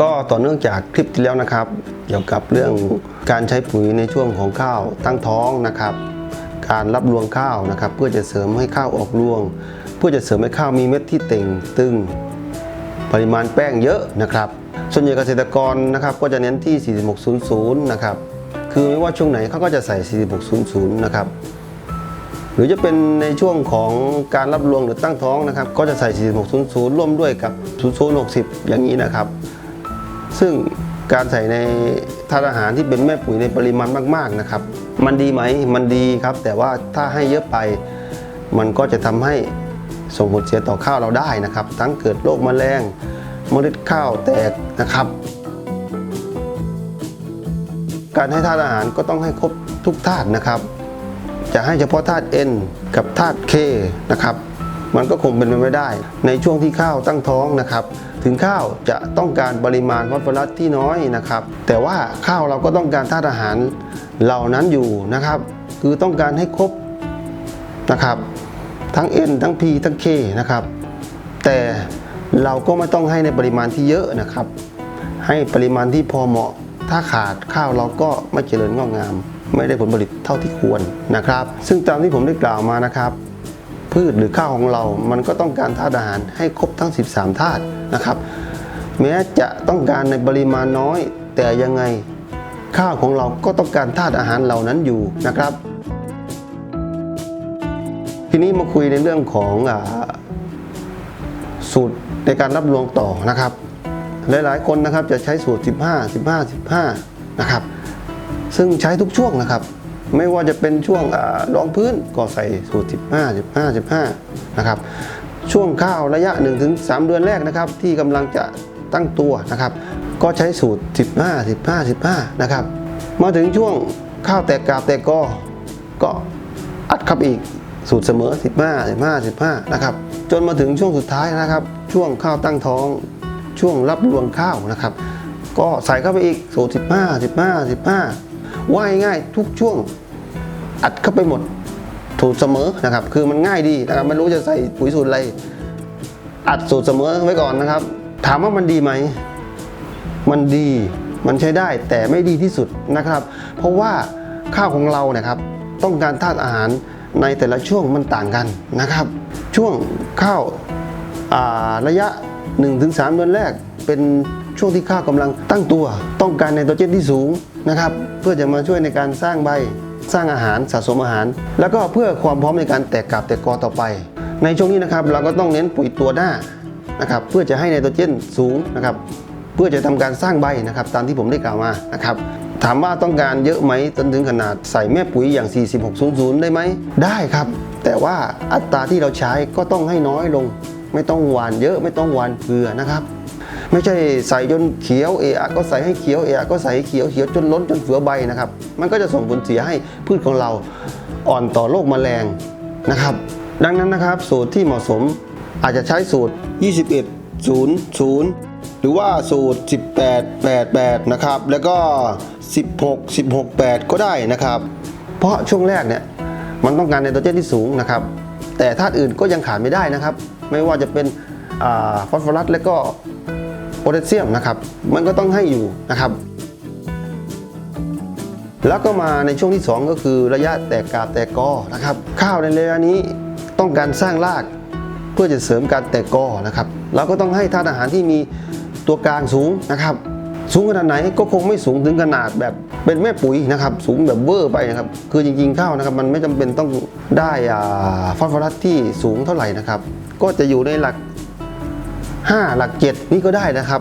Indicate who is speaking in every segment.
Speaker 1: ก็ต่อเนื่องจากคลิปที่แล้วนะครับ เกี่ยวกับเรื่องการใช้ปุ๋ยในช่วงของข้าวตั้งท้องนะครับ การรับรวงข้าวนะครับ เพื่อจะเสริมให้ข้าวออกรวง เพื่อจะเสริมให้ข้าวมีเม็ดที่เต่งตึง ปริมาณแป้งเยอะนะครับ ส่วนใหญ่เกษตรกรนะครับก็จะเน้นที่ 4600 นะครับ คือไม่ว่าช่วงไหนเขาก็จะใส่ 4600 นะครับหรือจะเป็นในช่วงของการรับรวงหรือตั้งท้องนะครับ ก็จะใส่ 4600 ร่วมด้วยกับ 0060 อย่างนี้นะครับ ซึ่งการใส่ในธาตุอาหารที่เป็นแม่ปุ๋ยในปริมาณมาก ๆนะครับ มันดีไหมมันดีครับ แต่ว่าถ้าให้เยอะไป มันก็จะทำให้ส่งผลเสียต่อข้าวเราได้นะครับ ทั้งเกิดโรคแมลงเมล็ดข้าวแตกนะครับ การให้ธาตุอาหารก็ต้องให้ครบทุกธาตุนะครับ จะให้เฉพาะธาตุ N กับธาตุ K นะครับ มันก็คงเป็นไปไม่ได้ ในช่วงที่ข้าวตั้งท้องนะครับ ถึงข้าวจะต้องการปริมาณฟอสฟอรัสที่น้อยนะครับ แต่ว่าข้าวเราก็ต้องการธาตุอาหารเหล่านั้นอยู่นะครับ คือต้องการให้ครบนะครับ ทั้ง N ทั้ง P ทั้ง K นะครับ แต่เราก็ไม่ต้องให้ในปริมาณที่เยอะนะครับ ให้ปริมาณที่พอเหมาะ ถ้าขาดข้าวเราก็ไม่เจริญงอกงาม ไม่ได้ผลผลิตเท่าที่ควรนะครับ ซึ่งตามที่ผมได้กล่าวมานะครับ พืชหรือข้าวของเรา มันก็ต้องการธาตุอาหารให้ครบทั้ง 13ธาตุนะครับ แม้จะต้องการในปริมาณน้อย แต่ยังไงข้าวของเราก็ต้องการธาตุอาหารเหล่านั้นอยู่นะครับ ทีนี้มาคุยในเรื่องของอสูตรในการรับรวงต่อนะครับ หลายๆ คนนะครับจะใช้สูตร 15 15 15 นะครับ ซึ่งใช้ทุกช่วงนะครับ ไม่ว่าจะเป็นช่วงรองพื้นก็ใส่สูตร 15 15 15 นะครับ ช่วงข้าวระยะ 1-3 เดือนแรกนะครับ ที่กำลังจะตั้งตัวนะครับ ก็ใช้สูตร 15 15 15 นะครับ มาถึงช่วงข้าวแตกกาบแตกกอก็อัดข้าไปอีกสูตรเสมอ 15 15 15 นะครับ จนมาถึงช่วงสุดท้ายนะครับ ช่วงข้าวตั้งท้องช่วงรับรวงข้าวนะครับ ก็ใส่เข้าไปอีกสูตร 15 15 15 ว่าง่ายทุกช่วงอัดเข้าไปหมดถูกเสมอนะครับ คือมันง่ายดีนะครับไม่รู้จะใส่ปุ๋ยสูตรอะไร อัดสูตรเสมอไว้ก่อนนะครับ ถามว่ามันดีไหม มันดีมันใช้ได้แต่ไม่ดีที่สุดนะครับ เพราะว่าข้าวของเราเนี่ยครับต้องการธาตุอาหารในแต่ละช่วงมันต่างกันนะครับ ช่วงข้าวระยะ 1-3 เดือนแรกเป็นช่วงที่ข้าวกำลังตั้งตัว ต้องการไนโตรเจนที่สูงนะครับ เพื่อจะมาช่วยในการสร้างใบสร้างอาหารสะสมอาหาร แล้วก็เพื่อความพร้อมในการแตกกาบแตกกอต่อไป ในช่วงนี้นะครับเราก็ต้องเน้นปุ๋ยตัวหน้านะครับเพื่อจะให้ไนโตรเจนสูงนะครับเพื่อจะทำการสร้างใบนะครับตามที่ผมได้กล่าวมานะครับถามว่าต้องการเยอะไหมจนถึงขนาดใส่แม่ปุ๋ยอย่าง 4600 ได้ไหมได้ครับ แต่ว่าอัตราที่เราใช้ก็ต้องให้น้อยลง ไม่ต้องหวานเยอะไม่ต้องหวานเผื่อนะครับ ไม่ใช่ใส่จนเขียวเอะก็ใส่ให้เขียวเอะอะก็ใส่ให้เขียวเขียวจนล้นจนเฟือใบนะครับ มันก็จะส่งผลเสียให้พืชของเราอ่อนต่อโรคแมลงนะครับ ดังนั้นนะครับสูตรที่เหมาะสมอาจจะใช้สูตร 21 0 0 หรือว่าสูตร 18 8 8 นะครับ แล้วก็ 16 16 8 ก็ได้นะครับ เพราะช่วงแรกเนี่ยมันต้องการไนโตรเจนที่สูงนะครับ แต่ธาตุอื่นก็ยังขาดไม่ได้นะครับ ไม่ว่าจะเป็นฟอสฟอรัสและก็โพแทสเซียมนะครับ มันก็ต้องให้อยู่นะครับ แล้วก็มาในช่วงที่ 2 ก็คือระยะแตกกาบแตกกอนะครับ ข้าวในระยะนี้ต้องการสร้างรากเพื่อจะเสริมการแตกกอนะครับ เราก็ต้องให้ธาตุอาหารที่มีตัวกลางสูงนะครับ สูงขนาดไหนก็คงไม่สูงถึงขนาดแบบเป็นแม่ปุ๋ยนะครับ สูงแบบเวอร์ไปนะครับ คือจริงๆข้าวนะครับ มันไม่จำเป็นต้องได้อฟอสฟอรัสที่สูงเท่าไหร่นะครับ ก็จะอยู่ในหลัก 5 หลัก 7 นี่ก็ได้นะครับ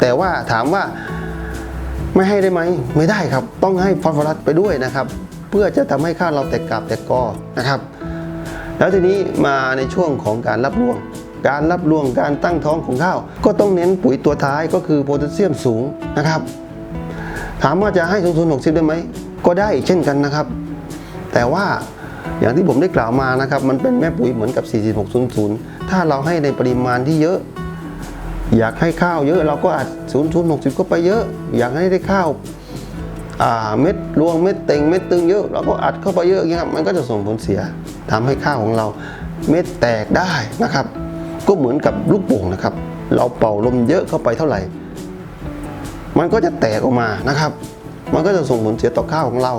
Speaker 1: แต่ว่าถามว่าไม่ให้ได้ไหมไม่ได้ครับ ต้องให้ฟอสฟอรัสไปด้วยนะครับ เพื่อจะทำให้ข้าวเราแตกกาบแตกกอนะครับ แล้วทีนี้มาในช่วงของการรับรวง การรับรวงการตั้งท้องของข้าว ก็ต้องเน้นปุ๋ยตัวท้ายก็คือโพแทสเซียมสูงนะครับ ถามว่าจะให้สูงสุด60 ได้ไหมก็ได้อีกเช่นกันนะครับ แต่ว่า อย่างที่ผมได้กล่าวมานะครับ มันเป็นแม่ปุ๋ยเหมือนกับ 4600 ถ้าเราให้ในปริมาณที่เยอะ อยากให้ข้าวเยอะเราก็อัด0 0 60 ก็ไปเยอะ อยากให้ได้ข้าวาเม็ดรวงเม็ดเต็งเม็ดตึงเยอะเราก็อัดเข้าไปเยอะอย่างเงี้ยครับมันก็จะส่งผลเสียทำให้ข้าวของเราเม็ดแตกได้นะครับ ก็เหมือนกับลูกโป่งนะครับ เราเป่าลมเยอะเข้าไปเท่าไหร่ มันก็จะแตกออกมานะครับ มันก็จะส่งผลเสียต่อข้าวของเรา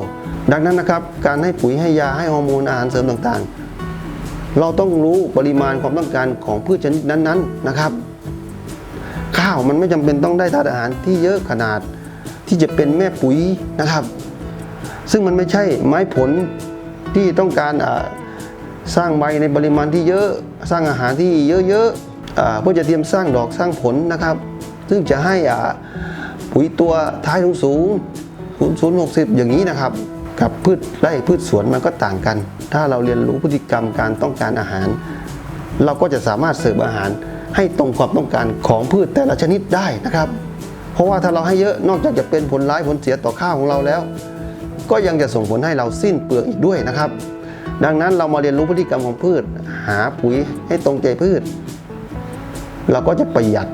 Speaker 1: ดังนั้นนะครับการให้ปุ๋ยให้ยาให้ฮอร์โมนอาหารเสริมต่างๆ เราต้องรู้ปริมาณความต้องการของพืชชนิดนั้นๆนะครับ ข้าวมันไม่จำเป็นต้องได้ธาตุอาหารที่เยอะขนาดที่จะเป็นแม่ปุ๋ยนะครับ ซึ่งมันไม่ใช่ไม้ผลที่ต้องการสร้างใบในปริมาณที่เยอะสร้างอาหารที่เยอะๆเพื่อจะเตรียมสร้างดอกสร้างผลนะครับ ซึ่งจะให้ปุ๋ยตัวท้ายสูงๆ0 0 60 อย่างนี้นะครับ กับพืชไร่พืชสวนมันก็ต่างกัน ถ้าเราเรียนรู้พฤติกรรมการต้องการอาหาร เราก็จะสามารถเสิร์ฟอาหารให้ตรงความต้องการของพืชแต่ละชนิดได้นะครับ เพราะว่าถ้าเราให้เยอะนอกจากจะเป็นผลร้ายผลเสียต่อข้าวของเราแล้ว ก็ยังจะส่งผลให้เราสิ้นเปลือกอีกด้วยนะครับ ดังนั้นเรามาเรียนรู้พฤติกรรมของพืช หาปุ๋ยให้ตรงใจพืช เราก็จะประหยัด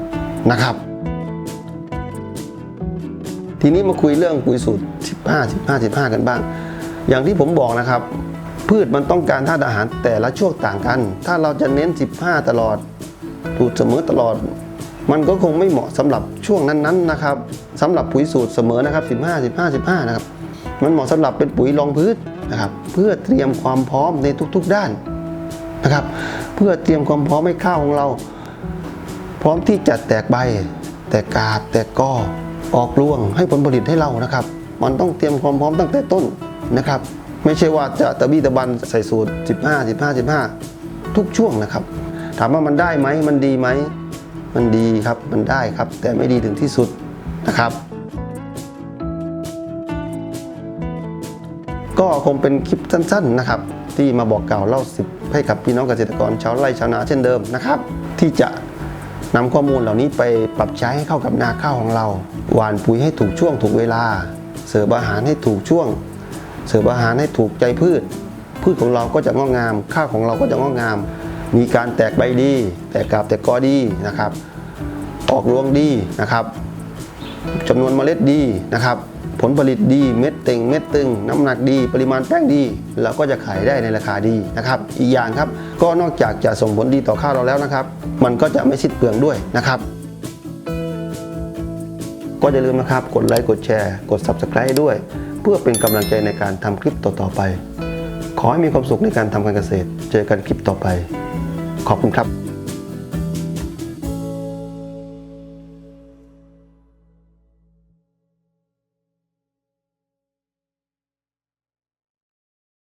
Speaker 1: นะครับ ทีนี้มาคุยเรื่องปุ๋ยสูตร 15 15 15 กันบ้าง อย่างที่ผมบอกนะครับ พืชมันต้องการธาตุอาหารแต่ละช่วงต่างกัน ถ้าเราจะเน้น 15 ตลอดสูตรเสมอตลอด มันก็คงไม่เหมาะสำหรับช่วงนั้นๆนะครับสำหรับปุ๋ยสูตรเสมอนะครับ 15 15 15 นะครับ มันเหมาะสำหรับเป็นปุ๋ยรองพื้นะครับ เพื่อเตรียมความพร้อมในทุกๆด้านนะครับ เพื่อเตรียมความพร้อมให้ข้าวของเรา พร้อมที่จะแตกใบ แตกกาบ แตกกอออกรวงให้ผลผลิตให้เรานะครับ มันต้องเตรียมความพร้อมตั้งแต่ต้นนะครับ ไม่ใช่ว่าจะตะบี้ตะบันใส่สูตร 15 15 15 ทุกช่วงนะครับ ถามว่ามันได้ไหมมันดีไหมมันดีครับมันได้ครับ แต่ไม่ดีถึงที่สุดนะครับ ก็คงเป็นคลิปสั้น ๆนะครับ ที่มาบอกกล่าวเล่าสิบให้กับพี่น้องเกษตรกรชาวไร่ชาวนาเช่นเดิมนะครับ ที่จะนำข้อมูลเหล่านี้ไปปรับใช้ให้เข้ากับนาข้าวของเรา หว่านปุ๋ยให้ถูกช่วงถูกเวลา เสิร์ฟอาหารให้ถูกช่วง เสิร์ฟอาหารให้ถูกใจพืช พืชของเราก็จะงอกงาม ข้าวของเราก็จะงอกงาม มีการแตกใบดี แตกกาบแตกกอดีนะครับ ออกรวงดีนะครับจำนวนเมล็ดดีนะครับ ผลผลิตดี เม็ดเต็ง เม็ดตึง น้ำหนักดี ปริมาณแป้งดี เราก็จะขายได้ในราคาดีนะครับ อีกอย่างครับ ก็นอกจากจะส่งผลดีต่อข้าวเราแล้วนะครับ มันก็จะไม่สิ้นเปลืองด้วยนะครับ ก็อย่าลืมนะครับ กดไลค์ กดแชร์ กด Subscribe ด้วย เพื่อเป็นกำลังใจในการทำคลิปต่อๆไป ขอให้มีความสุขในการทำการเกษตร เจอกันคลิปต่อไป ขอบคุณครับ